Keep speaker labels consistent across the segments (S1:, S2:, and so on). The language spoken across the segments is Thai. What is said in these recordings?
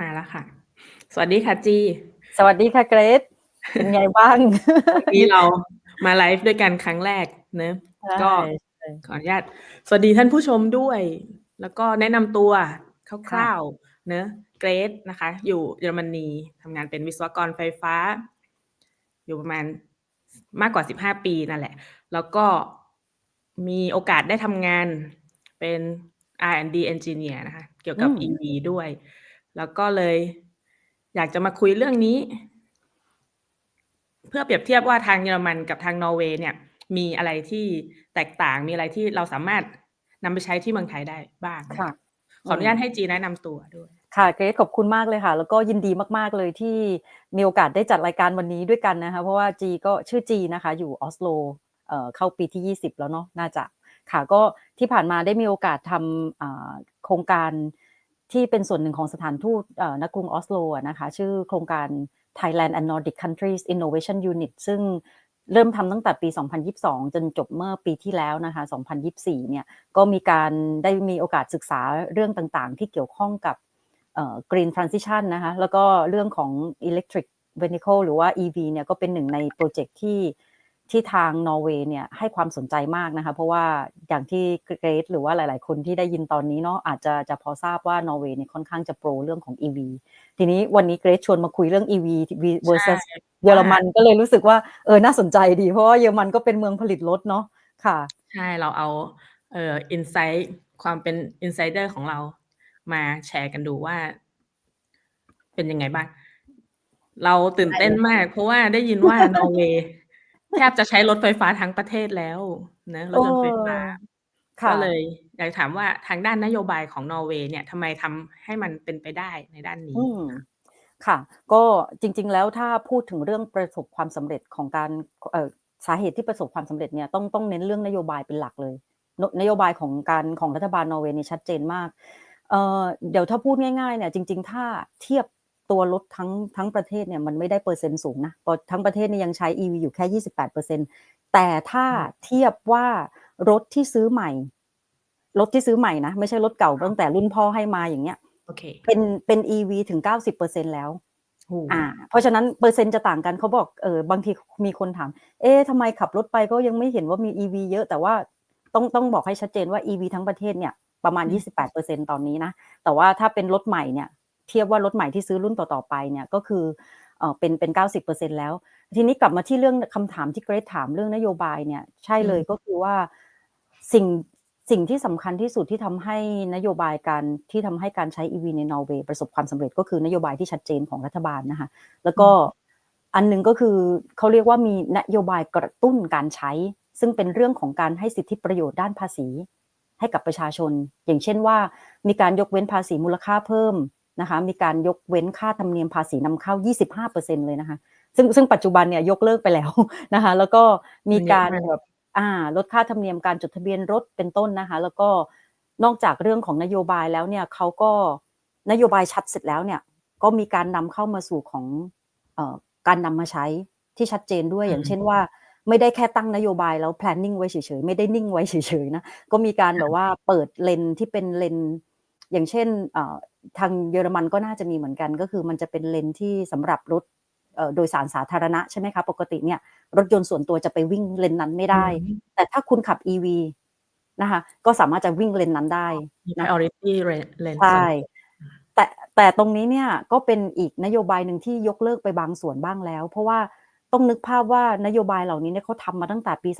S1: มาแล้วค่ะ สวัสดีค่ะจี
S2: สวัสดีค่ะเกรซเป็นไงบ้าง
S1: วันนี้เรามาไลฟ์ด้วยกันครั้งแรกเนอะ
S2: ใช่
S1: ก็
S2: ใช่
S1: ขออนุญาตสวัสดีท่านผู้ชมด้วย แล้วก็แนะนำตัวคร่าวๆเนอะเกรดนะคะ อยู่เยอรมนีทำงานเป็นวิศวกรไฟฟ้า อยู่ประมาณมากกว่า15ปีนั่นแหละ แล้วก็มีโอกาสได้ทำงานเป็น R&D engineer นะคะ เกี่ยวกับ EV ด้วย แล้วก็เลยอยากจะมาคุยเรื่องนี้ เพื่อเปรียบเทียบว่าทางเยอรมันกับทางนอร์เวย์เนี่ย มีอะไรที่แตกต่างมีอะไรที่เราสามารถนำไปใช้ที่เมืองไทยได้บ้าง
S2: ค่ะ
S1: ขออนุญาตให้จีแนะนำตัวด้วย
S2: ค่ะเกรซขอบคุณมากเลยค่ะ แล้วก็ยินดีมาก ๆ เลยที่มีโอกาสได้จัดรายการวันนี้ด้วยกันนะคะ เพราะว่าจีก็ชื่อจีนะคะ อยู่ออสโลเอ่อเข้าปีที่ 20 แล้วเนาะน่าจะค่ะก็ที่ผ่านมาได้มีโอกาสทำอ่าโครงการ ที่เป็นส่วนหนึ่งของสถานทูตเอ่อณกรุงออสโลนะคะชื่อโครงการ Thailand and Nordic Countries Innovation Unit ซึ่งเริ่มทำตั้งแต่ปี 2022 จนจบเมื่อปีที่แล้วนะคะ 2024 เนี่ย ก็มีการได้มีโอกาสศึกษาเรื่องต่างๆ ที่เกี่ยวข้องกับ green transition นะคะ แล้วก็เรื่องของ electric vehicle หรือว่า EV เนี่ย ก็เป็นหนึ่งในโปรเจกต์ที่ ที่ทางนอร์เวย์เนี่ยให้ความสนใจมากนะคะ เพราะว่าอย่างที่เกรซหรือว่าหลาย ๆ คนที่ได้ยินตอนนี้เนาะอาจจะจะพอทราบว่านอร์เวย์เนี่ยค่อนข้างจะโปรเรื่องของ EV ทีนี้วันนี้เกรซชวนมาคุยเรื่อง EV versus
S1: ใช่
S2: เยอรมันก็เลยรู้สึกว่าเออน่าสนใจดี เพราะว่าเยอรมันก็เป็นเมืองผลิตรถเนาะค่ะ
S1: ใช่เราเอาเอ่ออินไซต์ความเป็นอินไซเดอร์ของเรามาแชร์กันดูว่า เป็นยังไงบ้างเราตื่นเต้นมาก เพราะว่าได้ยินว่านอร์เวย์ แทบจะใช้รถไฟฟ้าทั้งประเทศแล้วนะรถยนต์ไฟฟ้า
S2: ค่ะ
S1: ก็เลยอยากถามว่าทางด้านนโยบายของนอร์เวย์เนี่ยทำไมทำให้มันเป็นไปได้ในด้านนี้
S2: อืมค่ะ ก็จริง ๆ แล้วถ้าพูดถึงเรื่องประสบความสำเร็จของการเอ่อสาเหตุที่ประสบความสำเร็จเนี่ยต้องต้องเน้นเรื่องนโยบายเป็นหลักเลยนนโยบายของการของรัฐบาลนอร์เวย์นี่ชัดเจนมากเอ่อเดี๋ยวถ้าพูดง่ายๆเนี่ยจริง ๆ ถ้าเทียบ ตัวรถทั้งทั้งประเทศเนี่ยมันไม่ได้เปอร์เซ็นต์สูงนะเพราะทั้งประเทศนี่ยังใช้ EV อยู่แค่ 28%แต่ถ้าเทียบว่ารถที่ซื้อใหม่ รถที่ซื้อใหม่นะ ไม่ใช่รถเก่าตั้งแต่รุ่นพ่อให้มาอย่างเงี้ย
S1: โอเค
S2: เป็นเป็น EV ถึง 90%แล้ว
S1: โอ้
S2: อ่าเพราะฉะนั้นเปอร์เซ็นต์จะต่างกันเขาบอกเออบางทีมีคนถาม เอ๊ะทำไมขับรถไปก็ยังไม่เห็นว่ามี EV เยอะแต่ว่าต้องต้องบอกให้ชัดเจนว่า EV ทั้งประเทศเนี่ยประมาณ 28%ตอนนี้นะ แต่ว่าถ้าเป็นรถใหม่เนี่ย เทียบว่ารถใหม่ที่ซื้อรุ่นต่อๆไปเนี่ยก็คือเออเป็นเป็น 90%แล้ว ทีนี้กลับมาที่เรื่องคำถามที่เกรซถามเรื่องนโยบายเนี่ยใช่เลยก็คือว่าสิ่งสิ่งที่สำคัญที่สุดที่ทำให้นโยบายการที่ทำให้การใช้ EV ในนอร์เวย์ประสบความสำเร็จก็คือนโยบายที่ชัดเจนของรัฐบาลนะคะแล้วก็อันหนึงก็คือเขาเรียกว่ามีนโยบายกระตุ้นการใช้ ซึ่งเป็นเรื่องของการให้สิทธิประโยชน์ด้านภาษี ให้กับประชาชน อย่างเช่นว่า มีการยกเว้นภาษีมูลค่าเพิ่ม นะคะมีการยกเว้นค่าธรรมเนียมภาษีนำเข้า 25%เลยนะคะ ซึ่งซึ่งปัจจุบันเนี่ยยกเลิกไปแล้วนะคะ แล้วก็มีการ
S1: มันเยอะมาก
S2: แบบอ่าลดค่าธรรมเนียมการจดทะเบียนรถเป็นต้นนะคะ แล้วก็นอกจากเรื่องของนโยบายแล้วเนี่ยเขาก็นโยบายชัดเสร็จแล้วเนี่ย ก็มีการนำเข้ามาสู่ของเอ่อการนำมาใช้ที่ชัดเจนด้วย
S1: อืม
S2: อย่างเช่นว่า ไม่ได้แค่ตั้งนโยบายแล้ว planning ไว้เฉยๆ ไม่ได้นิ่งไว้เฉยๆนะก็มีการแบบว่าเปิดเลนที่เป็นเลน อย่างเช่นเอ่อทางเยอรมันก็น่าจะมีเหมือนกัน ก็คือมันจะเป็นเลนที่สำหรับรถเอ่อโดยสารสาธารณะใช่ไหมคะ ปกติเนี่ยรถยนต์ส่วนตัวจะไปวิ่งเลนนั้นไม่ได้
S1: อืม
S2: แต่ถ้าคุณขับ EV นะคะก็สามารถจะวิ่งเลนนั้นได้
S1: มี
S2: นะ
S1: priority lane
S2: ใช่แต่แต่ตรงนี้เนี่ยก็เป็นอีกนโยบายหนึ่งที่ยกเลิกไปบางส่วนบ้างแล้ว เพราะว่าต้องนึกภาพว่านโยบายเหล่านี้เนี่ยเขาทำมาตั้งแต่ปี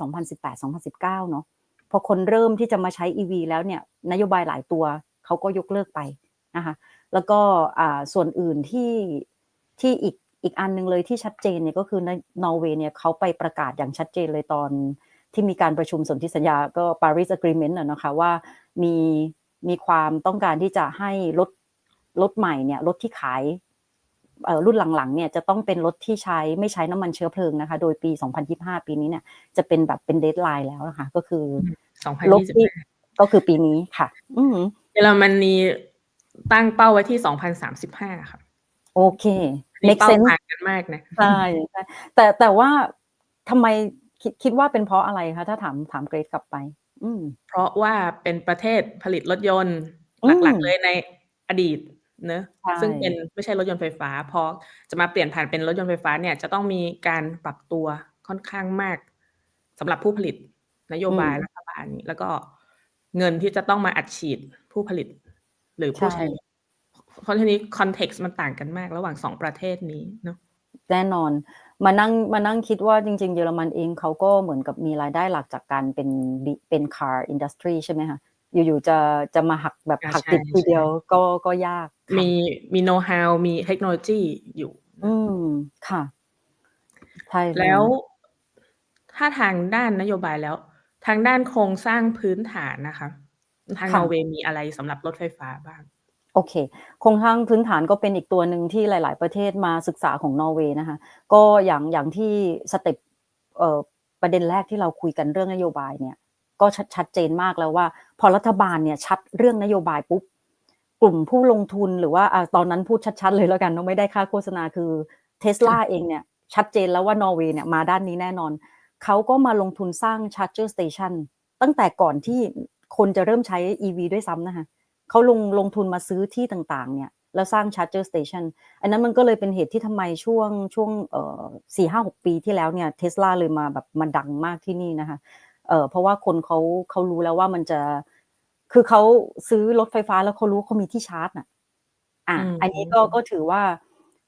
S2: 2018-2019 เนาะพอคนเริ่มที่จะมาใช้ EV แล้วเนี่ยนโยบายหลายตัว เขาก็ยกเลิกไปนะคะแล้วก็อ่าส่วนอื่นที่ที่อีกอีกอันหนึงเลยที่ชัดเจนเนี่ยก็คือนอร์เวย์เนี่ยเขาไปประกาศอย่างชัดเจนเลยตอนที่มีการประชุมสนธิสัญญาก็ Paris Agreement นะนะคะว่ามีมีความต้องการที่จะให้รถรถใหม่เนี่ยรถที่ขายเอ่อรุ่นหลังๆเนี่ยจะต้องเป็นรถที่ใช้ไม่ใช้น้ำมันเชื้อเพลิงนะคะ โดยปี 2025 ปีนี้เนี่ยจะเป็นแบบเป็นเดทไลน์แล้วนะคะ ก็คือรถที่
S1: 2025
S2: ก็คือปีนี้ค่ะ อือหือ
S1: เยอรมนีตั้งเป้าไว้ที่2035ค่ะ
S2: โอเค
S1: นี่
S2: make
S1: เป้า
S2: sense
S1: ห่างกันมากนะ
S2: ใช่ใช่แต่แต่ว่าทำไมคิดคิดว่าเป็นเพราะอะไรคะถ้าถามถามเกรดกลับไป อืม
S1: เพราะว่าเป็นประเทศผลิตรถยนต์
S2: อืม
S1: หลักๆเลยในอดีตเนอะ
S2: ใช่
S1: ซึ่งเป็นไม่ใช่รถยนต์ไฟฟ้า พอจะมาเปลี่ยนผ่านเป็นรถยนต์ไฟฟ้าเนี่ยจะต้องมีการปรับตัวค่อนข้างมากสำหรับผู้ผลิตนโย
S2: อื
S1: บาย
S2: ม
S1: รัฐบาลนี้แล้วก็ เงินที่จะต้องมาอัดฉีดผู้ผลิต หรือ
S2: ใช
S1: ผู้ใช้่รถเพราะทีนี้ context มันต่างกันมากระหว่าง2ประเทศนี้เนาะ
S2: แน่นอนมานั่งมานั่งคิดว่าจริง ๆ เยอรมันเองเขาก็เหมือนกับมีรายได้หลักจากการเป็นบิเป็น car industry ใช่ไหมคะอยู่ๆจะจะมาหักแบบ
S1: อา
S2: หัก
S1: ใช่
S2: ดิบทีเดียว
S1: ๆ
S2: ก็ก็ยากค่ะ
S1: มีมี know how มีเทคโนโลยีอยู่
S2: อืมค่ะใช่เล
S1: แล้ว
S2: ย
S1: ถ้าทางด้านนโยบายแล้ว ทางด้านโครงสร้างพื้นฐานน่ะค่ะทาง
S2: ค่
S1: นะอร์เวย์มีอะไรสำหรับรถไฟฟ้าบ้าง?
S2: โอเคโครงสร้างพื้นฐานก็เป็นอีกตัวหนึ่งที่หลาย ๆ ประเทศมาศึกษาของนอร์เวย์นะคะ ก็อย่างอย่างที่สเต็ปเอ่อประเด็นแรกที่เราคุยกันเรื่องนโยบายเนี่ยก็ชัดชัดเจนมากแล้วว่า พอรัฐบาลเนี่ยชัดเรื่องนโยบายปุ๊บกลุ่มผู้ลงทุนหรือว่าอ่าตอนนั้นพูดชัด ๆ เลยแล้วกันเนาะไม่ได้ค่าโฆษณาคือ Tesla เองเนี่ยชัดเจนแล้วว่านอร์เวย์เนี่ยมาด้านนี้แน่นอน เขาก็มาลงทุนสร้าง Charger Station ตั้งแต่ก่อนที่คนจะเริ่มใช้ EV ด้วยซ้ำนะคะเขาลงลงทุนมาซื้อที่ต่างๆเนี่ยแล้วสร้าง Charger Station อันนั้นมันก็เลยเป็นเหตุที่ทำไมช่วงช่วงเอ่อ4-5-6ปีที่แล้วเนี่ย Tesla เลยมาแบบมาดังมากที่นี่นะคะเอ่อเพราะว่าคนเขาเขารู้แล้วว่ามันจะ คือเขาซื้อรถไฟฟ้าแล้วเขารู้ว่าเขามีที่ชาร์จน่ะอา
S1: อืม
S2: อันนี้ก็ก็ถือว่า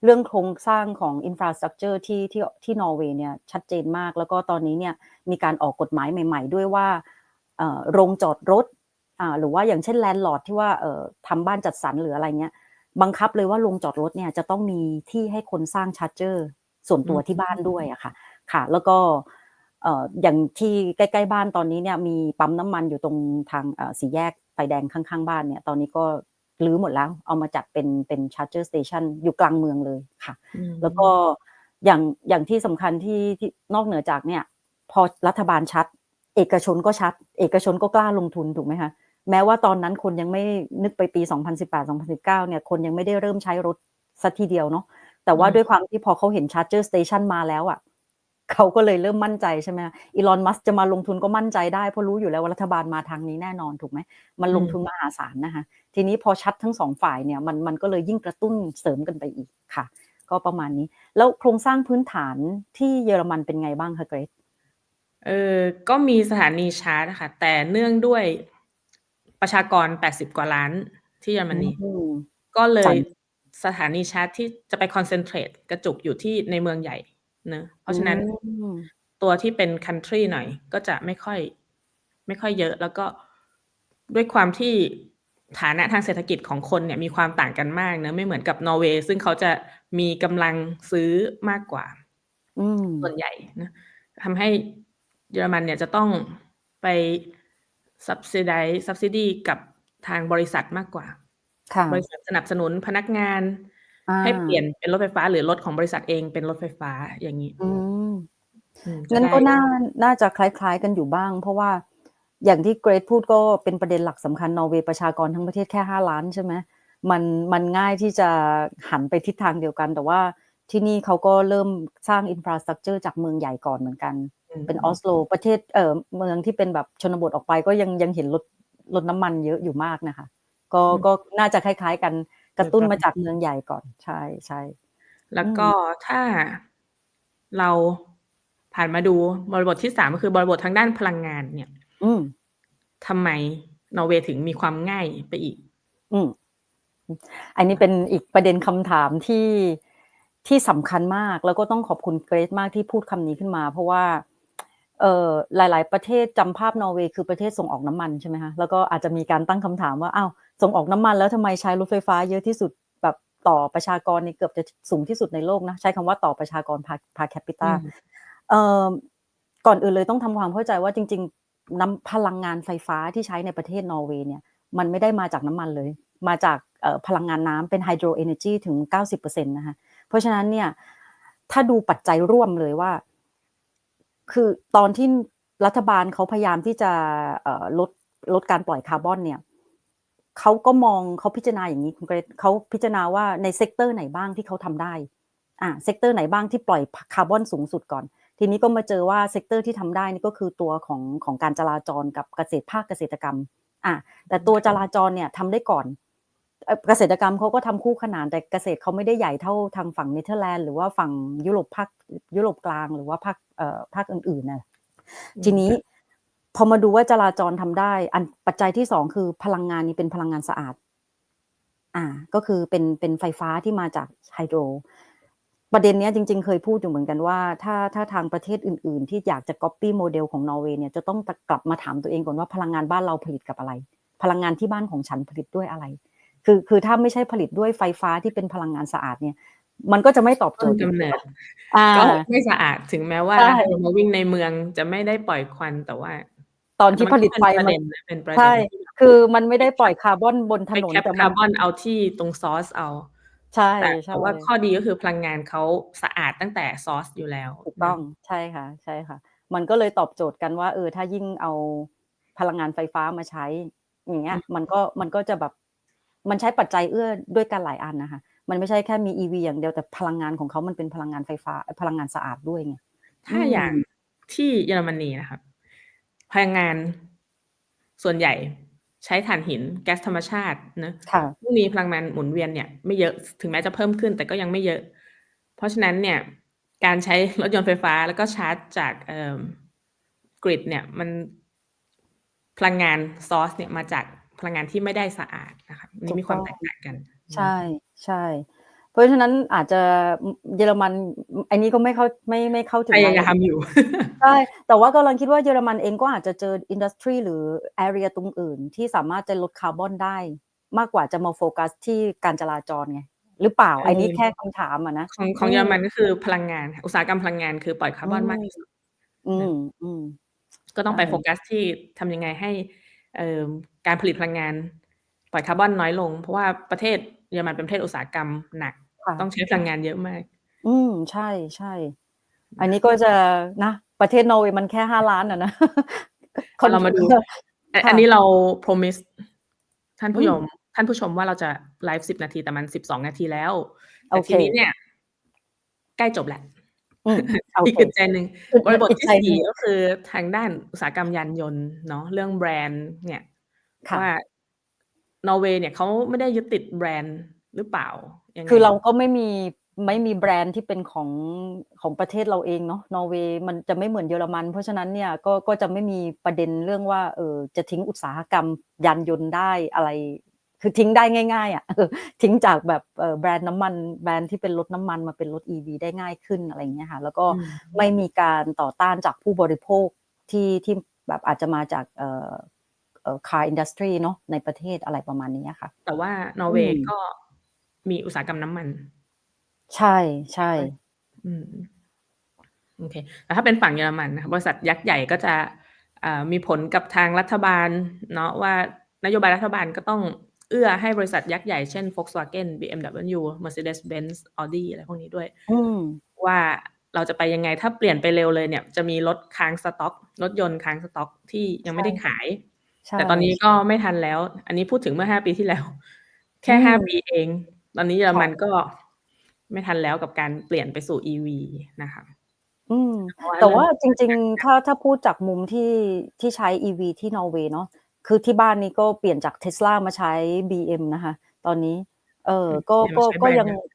S2: เรื่องโครงสร้างของ Infrastructure ที่ที่ที่นอร์เวย์เนี่ยชัดเจนมาก แล้วก็ตอนนี้เนี่ยมีการออกกฎหมายใหม่ ๆ ด้วยว่าเอ่อโรงจอดรถอ่าหรือว่าอย่างเช่น Landlord ที่ว่าเอ่อทำบ้านจัดสรรหรืออะไรเงี้ยบังคับเลยว่าโรงจอดรถเนี่ยจะต้องมีที่ให้คนสร้าง Charger ส่วน
S1: อื
S2: ตัวที่บ้าน
S1: ม
S2: ด้วยอะค่ะค่ะ แล้วก็เอ่ออย่างที่ใกล้ๆบ้านตอนนี้เนี่ยมีปั๊มน้ำมันอยู่ตรงทางเอ่อสี่แยกไฟแดงข้างๆบ้านเนี่ยตอนนี้ก็ รื้อหมดแล้ว เอามาจัดเป็นเป็น Charger Station อยู่กลางเมืองเลยค่ะ
S1: อื
S2: แล้วก็
S1: ม
S2: อย่างอย่างที่สำคัญที่ที่นอกเหนือจากเนี่ย พอรัฐบาลชัด เอกชนก็ชัด เอกชนก็กล้าลงทุนถูกไหมคะแม้ว่าตอนนั้นคนยังไม่นึกไปปี 2018-2019 เนี่ย คนยังไม่ได้เริ่มใช้รถเสียทีเดียวเนาะแต่
S1: อื
S2: ว่าด้วย
S1: ม
S2: ความที่พอเขาเห็น Charger Station มาแล้วอะ เขาก็เลยเริ่มมั่นใจใช่ไหมคะ Elon Musk จะมาลงทุนก็มั่นใจได้เพราะรู้อยู่แล้วว่ารัฐบาลมาทางนี้แน่นอนถูกไหมมัน
S1: อื
S2: ลงทุน
S1: ม
S2: มหาศาลนะคะทีนี้พอชัดทั้ง2ฝ่ายเนี่ยมันมันก็เลยยิ่งกระตุ้นเสริมกันไปอีกค่ะ ก็ประมาณนี้ แล้วโครงสร้างพื้นฐานที่เยอรมันเป็นไงบ้างคะ Grace?
S1: เออก็มีสถานีชาร์จอะค่ะแต่เนื่องด้วยประชากร 80 กว่าล้านที่เยอรม
S2: อื
S1: นี
S2: ม
S1: ก็เล
S2: ฝั
S1: ย
S2: น
S1: สถานีชาร์จที่จะไป concentrate กระจุกอยู่ที่ในเมืองใหญ่ เนาะเพ
S2: อื
S1: ราะฉะนั้น
S2: ม
S1: ตัวที่เป็นคันทรีหน่อยก็จะไม่ค่อย ไม่ค่อยเยอะ แล้วก็ด้วยความที่ฐานะทางเศรษฐกิจของคนเนี่ยมีความต่างกันมากเนาะไม่เหมือนกับนอร์เวย์ซึ่งเขาจะมีกำลังซื้อมากกว่า
S2: อื
S1: ส่วน
S2: ม
S1: ใหญ่นะทำให้เยอรมันเนี่ยจะต้องไป subsidize subsidy กับทางบริษัทมากกว่า
S2: ค่ะ
S1: บริษัทสนับสนุนพนักงาน
S2: อา
S1: ให้เปลี่ยนเป็นรถไฟฟ้า หรือรถของบริษัทเองเป็นรถไฟฟ้าอย่างงี้
S2: อืม
S1: อืมจะ
S2: งั้น
S1: ได้
S2: ก็น่าน่าจะคล้าย ๆ กันอยู่บ้าง เพราะว่าอย่างที่ Grace พูดก็เป็นประเด็นหลักสำคัญนอร์เวย์ประชากรทั้งประเทศแค่5ล้านใช่ไหมมันมันง่ายที่จะหันไปทิศทางเดียวกัน แต่ว่าที่นี่เขาก็เริ่มสร้าง Infrastructure จากเมืองใหญ่ก่อนเหมือนกัน
S1: อืม
S2: เป็น Oslo ประเทศเอ่อเมืองที่เป็นแบบชนบทออกไปก็ยังยังเห็นรถรถน้ำมันเยอะอยู่มากน่ะค่ะก็
S1: อืม
S2: ก็น่าจะคล้าย ๆ กัน ก
S1: โด
S2: ระ
S1: ย
S2: ตุ้น
S1: ประ
S2: มา
S1: มา
S2: จาก
S1: ณ
S2: เมืองใหญ่ก่อนใช่ๆ
S1: แล้
S2: อื
S1: วก็
S2: ม
S1: ถ้าเราผ่านมาดูบริบทที่3ก็คือบริบททางด้านพลังงานเนี่ย
S2: อืม
S1: ทำไมนอร์เวย์ถึงมีความง่ายไปอีก?
S2: อืมอืออันนี้เป็นอีกประเด็นคำถามที่ที่สำคัญมาก แล้วก็ต้องขอบคุณ Grace มากที่พูดคำนี้ขึ้นมา เพราะว่าเอ่อหลาย ๆ ประเทศจำภาพนอร์เวย์คือประเทศส่งออกน้ำมันใช่ไหมคะแล้วก็อาจจะมีการตั้งคำถามว่าอ้าว ส่งออกน้ำมันแล้วทำไมใช้รถไฟฟ้าเยอะที่สุดแบบต่อประชากรนี่เกือบจะสูงที่สุดในโลกนะ ใช้คำว่าต่อประชากร per per
S1: อื
S2: capita
S1: ม
S2: เอ่อก่อนอื่นเลยต้องทำความเข้าใจว่าจริง ๆน้ำพลังงานไฟฟ้าที่ใช้ในประเทศนอร์เวย์เนี่ยมันไม่ได้มาจากน้ำมันเลย มาจากเอ่อพลังงานน้ำเป็น Hydro Energy ถึง 90%นะคะเพราะฉะนั้นเนี่ยถ้าดูปัจจัยร่วมเลยว่า คือตอนที่รัฐบาลเขาพยายามที่จะเอ่อลดลดการปล่อยคาร์บอนเนี่ย เขาก็มองเขาพิจารณาอย่างงี้คุณ Grace เขาพิจารณาว่าในเซกเตอร์ไหนบ้างที่เขาทำได้อาเซกเตอร์ไหนบ้างที่ปล่อยพคาร์บอนสูงสุดก่อน ทีนี้ก็มาเจอว่าเซกเตอร์ที่ทำได้นี่ก็คือตัวของของการจราจรกับเกษตรภาคเกษตรกรรมอาแต่ตัวจราจรเนี่ยทำได้ก่อนเอ่อเกษตรกรรมเขาก็ทำคู่ขนานแต่เกษตรเขาไม่ได้ใหญ่เท่าทางฝั่งเนเธอร์แลนด์หรือว่าฝั่งยุโรปภาคยุโรปกลางหรือว่าภาคเอ่อภาคอื่นๆน่ะ
S1: อืม
S2: ทีนี้ พอมาดูว่าจราจรทำได้ อันปัจจัยที่สองคือพลังงานนี้เป็นพลังงานสะอาด อ่า ก็คือเป็นเป็นไฟฟ้าที่มาจากไฮโดรประเด็นเนี้ยจริง ๆ เคยพูดอยู่เหมือนกันว่า ถ้าถ้าทางประเทศอื่น ๆ ที่อยากจะ copy โมเดลของนอร์เวย์เนี่ยจะต้องกลับมาถามตัวเองก่อนว่าพลังงานบ้านเราผลิตกับอะไร พลังงานที่บ้านของฉันผลิตด้วยอะไร คือคือถ้าไม่ใช่ผลิตด้วยไฟฟ้าที่เป็นพลังงานสะอาดเนี่ย มันก็จะไม่ตอบโจ
S1: ต้น
S2: ทย์
S1: กำเนิด
S2: อ่า
S1: ก็ไม่สะอาดถึงแม้ว่า
S2: ใช่
S1: เรามาวิ่งในเมืองจะไม่ได้ปล่อยควันแต่ว่า
S2: ตอนที่ผลิตไฟ
S1: มัน
S2: มั
S1: เป็น
S2: น
S1: ประเด็นนะเป็นประเด็น
S2: ใช่คือมันไม่ได้ปล่อยคาร์บอนบนถ
S1: ไป
S2: นน
S1: แคป
S2: แต่
S1: คา
S2: มัน
S1: ร์บอนเอาที่ตรงซอสเอา
S2: ใช่
S1: แต่
S2: ใช่
S1: แต่ว่าข้อดีก็คือพลังงานเขาสะอาดตั้งแต่ซอสอยู่แล้ว
S2: ถูกต้องใช่ค่ะ ใช่ค่ะ มันก็เลยตอบโจทย์กันว่าเออถ้ายิ่งเอาพลังงานไฟฟ้ามาใช้ อย่างเงี้ย มันก็มันก็จะแบบมันใช้ปัจจัยเอื้อด้วยกันหลายอันนะคะ มันไม่ใช่แค่มี EV อย่างเดียวแต่พลังงานของเขามันเป็นพลังงานไฟฟ้า พลังงานสะอาดด้วยไง
S1: ถ้า
S2: อืม
S1: อย่างที่เยอรมนีนะครับ พลังงาน ส่วนใหญ่ใช้ถ่านหินแก๊สธรรมชาติเนอะ
S2: ค่ะ
S1: ซึ่งมีพลังงานหมุนเวียนเนี่ยไม่เยอะถึงแม้จะเพิ่มขึ้นแต่ก็ยังไม่เยอะ เพราะฉะนั้นเนี่ย การใช้รถยนต์ไฟฟ้าแล้วก็ชาร์จจากเอ่อกริดเนี่ยมันพลังงานซอสเนี่ยมาจากพลังงานที่ไม่ได้สะอาดนะครับนี่มีความแตกต่างกัน
S2: ใช่ใช่เพ ราะฉะนั้นอาจจะเยอรมันอันนี้ก็ไม่เข้าไม่ไม่เข้าถึง
S1: พ
S2: รายาละ
S1: ยาม
S2: เอียด
S1: อยู่
S2: ใช่แต่ว่ากำลังคิดว่าเยอรมันเองก็อาจจะเจออินดัสทรีหรือ area ตรงอื่น ที่สามารถจะลดคาร์บอนได้ มากกว่าจะมาโฟกัสที่การจราจรไงหรือเปล่า
S1: เออ
S2: อันนี้แค่คำถามอะนะ
S1: ของของเยอรมันก็คือพลังงาน อุตสาหกรรมพลังงานคือปล่อยคาร์บอนมากที่สุด
S2: อืมอืม
S1: ก็ต้องไป
S2: ใช่
S1: โฟกัสที่ทำยังไงให้เอ่อการผลิตพลังงาน ปล่อยคาร์บอนน้อยลง เพราะว่าประเทศเยอรมันเป็นประเทศอุตสาหกรรมหนัก
S2: ค่ะ
S1: ต้องใช้พลังงานเยอะมาก
S2: อืม ใช่ใช่ อันนี้ก็จะนะ ประเทศนอร์เวย์มันแค่ห้าล้านอะนะ
S1: เรามาดูอัน
S2: ค่ะ
S1: อันนี้เรา promise ท่านผู้
S2: อื
S1: ช
S2: ม
S1: มท่านผู้ชมว่าเราจะไลฟ์สิบนาทีแต่มันสิบสองนาทีแล้ว
S2: โอ
S1: แต่
S2: เค
S1: ทีนี้เนี่ย ใกล้จบแหละ
S2: อืมโอ
S1: อีก
S2: เค
S1: อึดใจหนึ่ง
S2: อึด
S1: บริบท
S2: อึด
S1: ที่
S2: ใจหนึ่
S1: สี่
S2: ง
S1: ก็คือทางด้านอุตสาหกรรมยานยนต์เนาะเรื่องแบรนด์เนี่ย
S2: ค่ะ
S1: ว่านอร์เวย์เนี่ยเขาไม่ได้ยึดติดแบรนด์ หรือเปล่ายังไง
S2: คือเราก็ไม่มีไม่มีแบรนด์ที่เป็นของของประเทศเราเองเนาะนอร์เวย์มันจะไม่เหมือนเยอรมัน เพราะฉะนั้นเนี่ยก็ก็จะไม่มีประเด็นเรื่องว่าเออจะทิ้งอุตสาหกรรมยานยนต์ได้อะไร คือทิ้งได้ง่ายๆอะเออทิ้งจากแบบเอ่อแบรนด์น้ำมันแบรนด์ที่เป็นรถน้ำมันมาเป็นรถ EV ได้ง่ายขึ้นอะไรอย่างเงี้ยค่ะแล้วก็
S1: อืม
S2: ไม่มีการต่อต้านจากผู้บริโภคที่ที่แบบอาจจะมาจากเอ่อเอ่อ car industry เนาะในประเทศอะไรประมาณนี้ค่ะ
S1: แต่ว่านอร์เวย์
S2: อืม
S1: ก็ มีอุตสาหกรรมน้ำมัน
S2: ใช่ใช่
S1: อืมโอเคแต่ถ้าเป็นฝั่งเยอรมันนะคะบริษัทยักษ์ใหญ่ก็จะอ่ามีผลกับทางรัฐบาล เนาะว่านโยบายรัฐบาลก็ต้องเอื้อให้บริษัทยักษ์ใหญ่เช่น Volkswagen BMW Mercedes-Benz Audi อะไรพวกนี้ด้วย
S2: อืม
S1: ว่าเราจะไปยังไงถ้าเปลี่ยนไปเร็วเลยเนี่ย จะมีรถค้างสต็อก รถยนต์ค้างสต็อกที่ยังไม่ได้ขาย
S2: ใช่
S1: แต่ตอนนี้ก็ไม่ทันแล้ว อันนี้พูดถึงเมื่อห้าปีที่แล้ว แค่
S2: อืม
S1: ห้าปีเอง ตอนนี้เยอรมัน
S2: ค่ะ
S1: ก็ไม่ทันแล้วกับการเปลี่ยนไปสู่ EV นะคะ
S2: อืม
S1: เพราะว่า
S2: แต่ว่าจริง ๆ ถ้าถ้าพูดจากมุมที่ที่ใช้ EV ที่นอร์เวย์เนาะคือที่บ้านนี้ก็เปลี่ยนจากเทสลามาใช้ BM นะคะ ตอนนี้ เออก็
S1: ยัง
S2: ก็
S1: ใช้
S2: ก็
S1: แบรนด์
S2: ยัง
S1: เดิม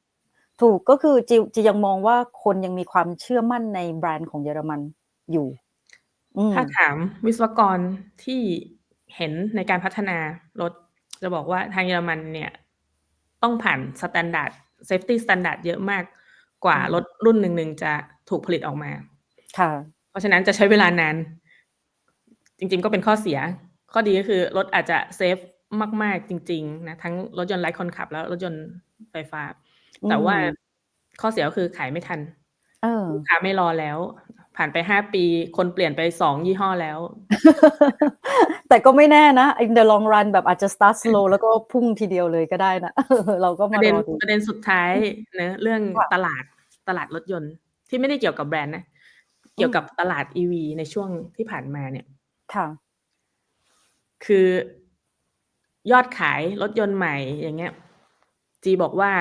S2: ถูกก็คือจิจะยังมองว่าคนยังมีความเชื่อมั่นในแบรนด์ของเยอรมันอยู่อืม
S1: ถ้าถามวิศวกรที่เห็นในการพัฒนารถ จะบอกว่าทางเยอรมันเนี่ย ต้องผ่านสแตนดาร์ดเซฟตี้สแตนดาร์ดเยอะมากกว่า
S2: อืม
S1: รถรุ่นหนึ่งๆจะถูกผลิตออกมา
S2: ค่ะ
S1: เพราะฉะนั้นจะใช้เวลานาน จริงๆก็เป็นข้อเสีย ข้อดีก็คือรถอาจจะเซฟมากๆจริง ๆ นะ ทั้งรถยนต์ไร้คนขับ แล้วรถยนต์ไฟฟ้า
S2: อืม
S1: แต่ว่าข้อเสียก็คือขายไม่ทัน
S2: เออ
S1: ลูกค้าไม่รอแล้ว ผ่านไปห้าปี คนเปลี่ยนไปสองยี่ห้อแล้ว
S2: แต่ก็ไม่แน่นะ in the long run แบบอาจจะ start slow แล้วก็พุ่งทีเดียวเลยก็ได้นะ เราก็
S1: ป
S2: มา
S1: ระเด็น
S2: รอดู
S1: ประเด็นสุดท้ายเนะเรื่อง
S2: ค่ะ
S1: ตลาดตลาดรถยนต์ ที่ไม่ได้เกี่ยวกับแบรนด์นะ เกี่ยวกับตลาด EV ในช่วงที่ผ่านมาเนี่ย
S2: ค่ะ
S1: คือยอดขายรถยนต์ใหม่อย่างเงี้ย จีบอกว่า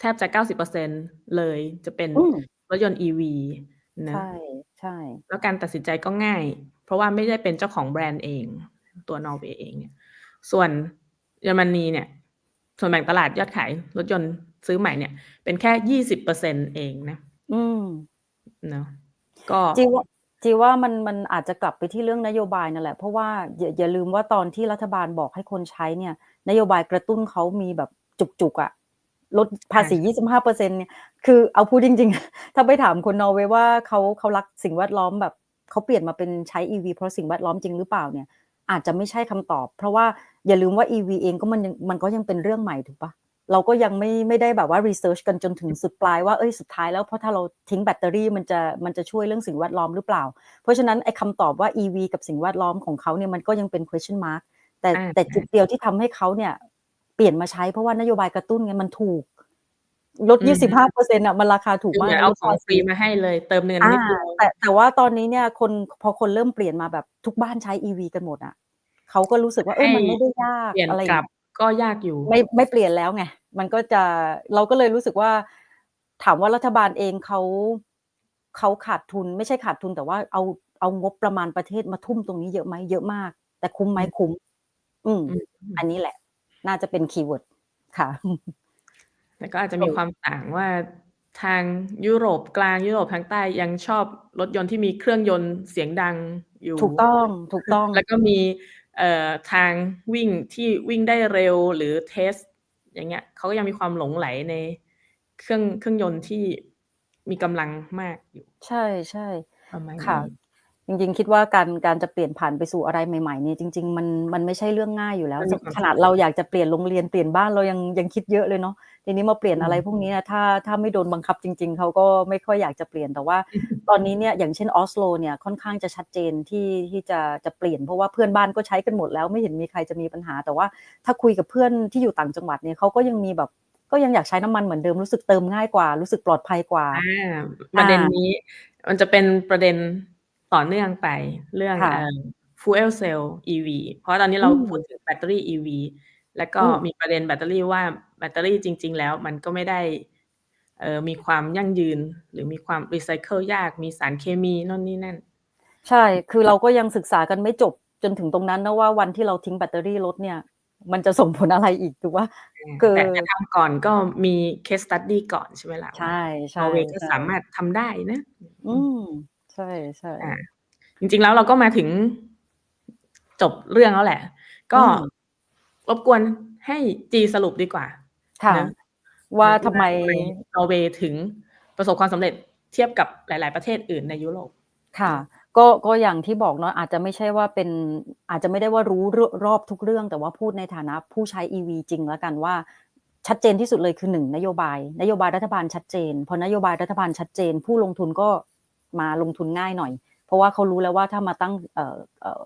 S1: แทบจะเก้าสิบเปอร์เซ็นเลยจะเป็น
S2: อืม
S1: รถยนต์ EV นะ
S2: ใช่ ใช่
S1: แล้วการตัดสินใจก็ง่าย เพราะว่าไม่ได้เป็นเจ้าของแบรนด์เอง ตัวนอร์เวย์เองเนี่ย ส่วนเยอรมนีเนี่ย ส่วนแบ่งตลาดยอดขายรถยนต์ซื้อใหม่เนี่ย เป็นแค่ยี่สิบเปอร์เซ็นเองนะ
S2: อืม
S1: เนาะก็
S2: จีว่าจีว่ามันมันอาจจะกลับไปที่เรื่องนโยบายนั่นแหละ เพราะว่าอย่าอย่าลืมว่าตอนที่รัฐบาลบอกให้คนใช้เนี่ย นโยบายกระตุ้นเขามีแบบจุกๆอะ ลดภาษี 25เปอร์เซ็นเนี่ย คือเอาพูดจริง ๆ ถ้าไปถามคนนอร์เวย์ว่าเขาเขารักสิ่งแวดล้อมแบบเขาเปลี่ยนมาเป็นใช้ EV เพราะสิ่งแวดล้อมจริงหรือเปล่าเนี่ย อาจจะไม่ใช่คำตอบ เพราะว่าอย่าลืมว่า EV เองก็มันยังมันก็ยังเป็นเรื่องใหม่ถูกปะเราก็ยังไม่ไม่ได้แบบว่า research กันจนถึงสุดปลายว่าเอ้ยสุดท้ายแล้วเพราะถ้าเราทิ้งแบตเตอรี่มันจะมันจะช่วยเรื่องสิ่งแวดล้อมหรือเปล่า เพราะฉะนั้นไอ้คำตอบว่า EV กับสิ่งแวดล้อมของเขาเนี่ยมันก็ยังเป็น question mark แต่
S1: อ่า
S2: แต่จุดเดียวที่ทำให้เขาเนี่ย เปลี่ยนมาใช้เพราะว่านโยบายกระตุ้นไงมันถูก ลด 25เปอร์เซ็นต์อะมันราคาถูก
S1: คือเห
S2: มาก
S1: มือนเอา
S2: ลด
S1: ของ
S2: ภา
S1: ฟรี
S2: ษี
S1: มาให้เลย เติมเงิน
S2: อ่า
S1: นิดเดียว
S2: แต่แต่ว่าตอนนี้เนี่ยคนพอคนเริ่มเปลี่ยนมาแบบทุกบ้านใช้ EV กันหมดอะเขาก็รู้สึกว่าเออมันไม่ได้ยาก
S1: เปลี่ยน
S2: อะไรอกย่าง
S1: ลับ
S2: เงี้ย
S1: ก็ยากอยู่
S2: ไม่ไม่เปลี่ยนแล้วไงมันก็จะเราก็เลยรู้สึกว่า ถามว่ารัฐบาลเองเขาเขาขาดทุนไม่ใช่ขาดทุนแต่ว่าเอาเอางบประมาณประเทศมาทุ่มตรงนี้เยอะไหมเยอะมาก แต่คุ้มไหมคุ้ม อืม
S1: อืม
S2: อันนี้แหละ น่าจะเป็นคีย์เวิร์ดค่ะ
S1: แต่ก็อาจจะมีความต่างว่าทางยุโรปกลางยุโรปทางใต้ยังชอบรถยนต์ที่มีเครื่องยนต์เสียงดังอยู่
S2: ถูกต้องถูกต้อง
S1: แล้วก็มีเอ่อทางวิ่งที่วิ่งได้เร็วหรือเทส อย่างเงี้ยเขาก็ยังมีความหลงไหลในเครื่องเครื่องยนต์ที่มีกำลังมากอยู่
S2: ใช่ใช่
S1: ประมาณ
S2: ค่ะ
S1: นี้
S2: จริงๆ คิดว่าการการจะเปลี่ยนผ่านไปสู่อะไรใหม่ๆเนี่ยจริง ๆ มันมันไม่ใช่เรื่องง่ายอยู่แล้ว
S1: มันมีความ
S2: ขนาดเราอยากจะเปลี่ยนโรงเรียนเปลี่ยนบ้านเรายังยังคิดเยอะเลยเนาะทีนี้มาเปลี่ยนอะไรพวกนี้นะถ้าถ้าไม่โดนบังคับจริง ๆเขาก็ไม่ค่อยอยากจะเปลี่ยนแต่ว่า ตอนนี้เนี่ยอย่างเช่นออสโลเนี่ยค่อนข้างจะชัดเจนที่ที่จะจะเปลี่ยนเพราะว่าเพื่อนบ้านก็ใช้กันหมดแล้วไม่เห็นมีใครจะมีปัญหา แต่ว่าถ้าคุยกับเพื่อนที่อยู่ต่างจังหวัดเนี่ยเขาก็ยังมีแบบก็ยังอยากใช้น้ำมันเหมือนเดิมรู้สึกเติมง่ายกว่า รู้สึกปลอดภัยกว่า
S1: อ่าประเด็นนี้ มันจะเป็นประเด็น ต่อเนื่องไปเรื่อง
S2: ค่ะ
S1: เอ่อ fuel cell EV เพราะตอนนี้เรา
S2: อืม
S1: พูดถึงแบตเตอรี่ EV แล้วก็
S2: อืม
S1: มีประเด็นแบตเตอรี่ว่าแบตเตอรี่จริง ๆ แล้วมันก็ไม่ได้เอ่อมีความยั่งยืนหรือมีความรีไซเคิลยากมีสารเคมีนั่นนี่นั่น
S2: ใช่ คือเราก็ยังศึกษากันไม่จบจนถึงตรงนั้นนะว่าวันที่เราทิ้งแบตเตอรี่รถเนี่ย มันจะส่งผลอะไรอีกถูกว่าคือ
S1: แต่จะทำก่อนก็มี case study ก่อนใช่ไหมล่ะ
S2: ใช่
S1: น
S2: ใช่
S1: อร์เวย์ก็
S2: ใช่
S1: สามารถทำได้นะ
S2: อืม ใช่ใช่
S1: อ่าจริง ๆ แล้วเราก็มาถึงจบเรื่องแล้วแหละ ก็
S2: อืม
S1: รบกวนให้จีสรุปดีกว่า
S2: ค่ะ
S1: นะ
S2: ว่าทำไม
S1: นอร์เวย์ถึงประสบความสำเร็จเทียบกับหลาย ๆ ประเทศอื่นในยุโรป
S2: ค่ะ ก็ก็อย่างที่บอกเนาะอาจจะไม่ใช่ว่าเป็นอาจจะไม่ได้ว่ารู้รรอบทุกเรื่อง แต่ว่าพูดในฐานะผู้ใช้ EV จริงแล้วกันว่าชัดเจนที่สุดเลยคือหนึ่งนโยบาย นโยบายรัฐบาลชัดเจนพอนโยบายรัฐบาลชัดเจน ผู้ลงทุนก็ มาลงทุนง่ายหน่อย เพราะว่าเขารู้แล้วว่าถ้ามาตั้งเออเออ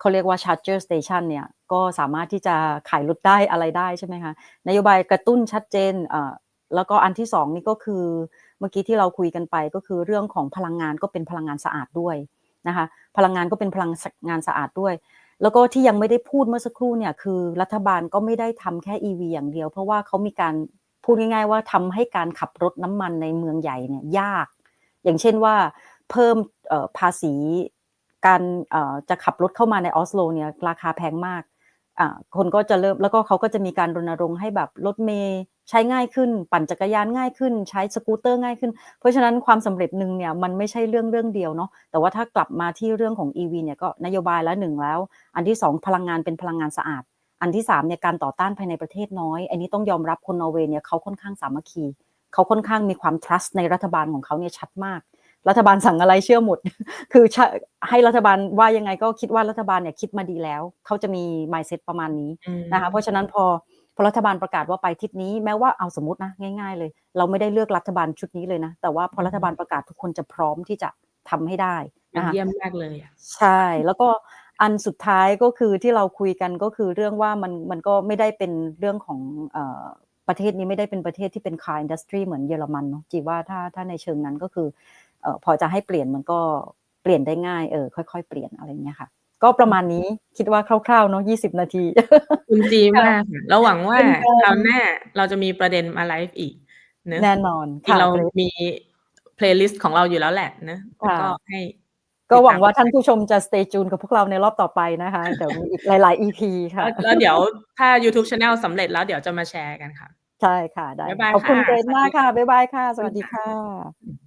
S2: เขาเรียกว่า charger station เนี่ยก็สามารถที่จะขายรถได้อะไรได้ใช่ไหมคะนโยบายกระตุ้นชัดเจนเออแล้วก็อันที่สองนี่ก็คือเมื่อกี้ที่เราคุยกันไปก็คือเรื่องของพลังงานก็เป็นพลังงานสะอาดด้วยนะคะพลังงานก็เป็นพลังงานสะอาดด้วย แล้วก็ที่ยังไม่ได้พูดเมื่อสักครู่เนี่ยคือรัฐบาลก็ไม่ได้ทำแค่ EV อย่างเดียว เพราะว่าเขามีการพูดง่ายๆว่าทำให้การขับรถน้ำมันในเมืองใหญ่เนี่ยยาก อย่างเช่นว่าเพิ่มภาษีการจะขับรถเข้ามาในออสโลเนี่ยราคาแพงมากคนก็จะเริ่มแล้วก็เขาก็จะมีการรณรงค์ให้แบบรถเมย์ใช้ง่ายขึ้น ปั่นจักรยานง่ายขึ้น ใช้สกูตเตอร์ง่ายขึ้น เพราะฉะนั้นความสำเร็จหนึ่งเนี่ยมันไม่ใช่เรื่องเรื่องเดียวเนาะแต่ว่าถ้ากลับมาที่เรื่องของ EV เนี่ยก็นโยบายล้วหนึ่งแล้ว อันที่สองพลังงานเป็นพลังงานสะอาด อันที่สามเนี่ยการต่อต้านภายในประเทศน้อย อันนี้ต้องยอมรับคนนอร์เวย์เนี่ยเขาค่อนข้างสามัคคี เขาค่อนข้างมีความ trust ในรัฐบาลของเขาเนี่ยชัดมาก รัฐบาลสั่งอะไรเชื่อหมด คือชะให้รัฐบาลว่ายังไงก็คิดว่ารัฐบาลเนี่ยคิดมาดีแล้ว เขาจะมี mindset ประมาณนี้
S1: อืม
S2: นะคะเพราะฉะนั้นพอพอรัฐบาลประกาศว่าไปทิศนี้แม้ว่าเอาสมมตินะง่าย ๆ เลย เราไม่ได้เลือกรัฐบาลชุดนี้เลยนะ แต่ว่าพอรัฐบาลประกาศทุกคนจะพร้อมที่จะทำให้ได้
S1: มัน
S2: นะคะ
S1: เยี่ยมมากเลยอะ
S2: ใช่แล้วก็อันสุดท้ายก็คือที่เราคุยกันก็คือเรื่องว่ามันมันก็ไม่ได้เป็นเรื่องของเอ่อ ประเทศนี้ไม่ได้เป็นประเทศที่เป็น car industry เหมือนเยอรมันเนาะจีว่าถ้าถ้าในเชิงนั้นก็คือเอ่อพอจะให้เปลี่ยนมันก็เปลี่ยนได้ง่ายเออค่อย ๆ เปลี่ยนอะไรเงี้ยค่ะ ก็ประมาณนี้คิดว่าคร่าวๆเนาะยี่สิบนาที
S1: คุณจีมากค่ะแล้วหวังว่า
S2: เป็นการ
S1: คราวหน้าเราจะมีประเด็นมาไลฟ์อีกเนอะ
S2: แน่นอน
S1: ที่
S2: ค่ะ
S1: เรา
S2: เกรซ
S1: มีเพลย์ลิสต์ของเราอยู่แล้วแหละนะแล้วก็
S2: ค่ะ
S1: ให้
S2: ก็หวังว่าท่านผู้ชมจะ stay tuned กับพวกเราในรอบต่อไปนะคะเดี๋ยวมีอีกหลาย ๆ EP ค่ะ
S1: แล้วแล้วเดี๋ยวถ้า YouTube Channel สำเร็จแล้วเดี๋ยวจะมาแชร์กันค่ะ
S2: ใช่ค่ะ ได้
S1: บ๊ายบาย
S2: ขอบคุณ
S1: ค่ะ
S2: เกรซ
S1: สวัสดี
S2: มากค่ะ บ๊ายบายค่ะ
S1: ข
S2: ส
S1: อบคุณ
S2: วัสดี
S1: ค่ะ
S2: ค่ะ